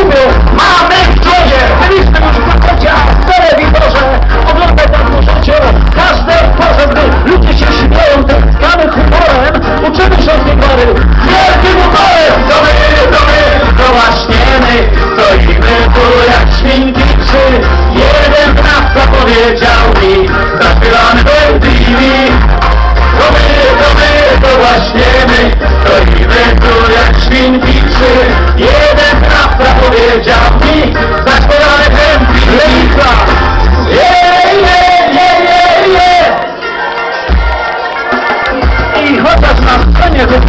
Kuby, mamy w przodzie! Byliśmy już w pakocie, a w telewizorze oglądać tak możecie każde parze, gdy ludzie się śmieją, tęskamy humorem, uczymy się od niegary,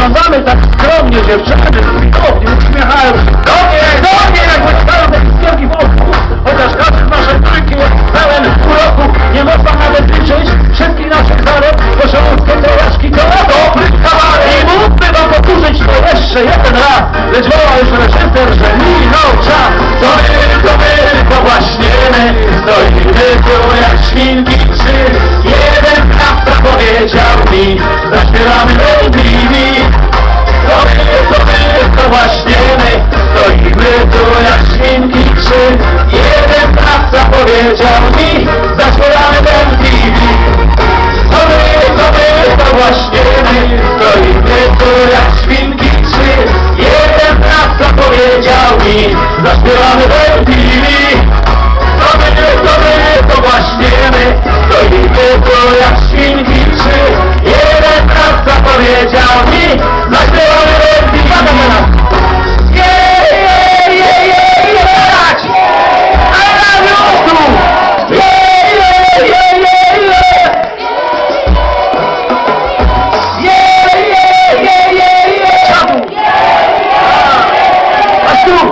wyglądamy tak skromnie, dziewczyny widowni uśmiechają się do mnie, do mnie, jak wystają te iskierki w oku. Chociaż każdy z naszej trójki jest pełen uroku, nie można nawet liczyć wszystkich naszych zalot, bo żołądkie trojaczki to dobry kawaler. I mógłby wam powtórzyć to jeszcze jeden raz, lecz woła już reżyser, że minął czas. To my, to my, to właśnie my, stoimy tu jak świnki trzy. Jeden krawca powiedział mi, zaśpiewamy krawca powiedział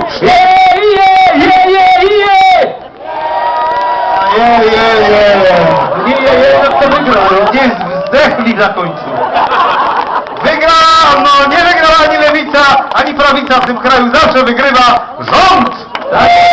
Je, je, je, je, je Je, je, je, je. Nie, je, je, jak to wygrał? Gdzieś zdechli na końcu. Wygrał, no nie wygrała ani lewica, ani prawica w tym kraju. Zawsze wygrywa rząd. Respondek.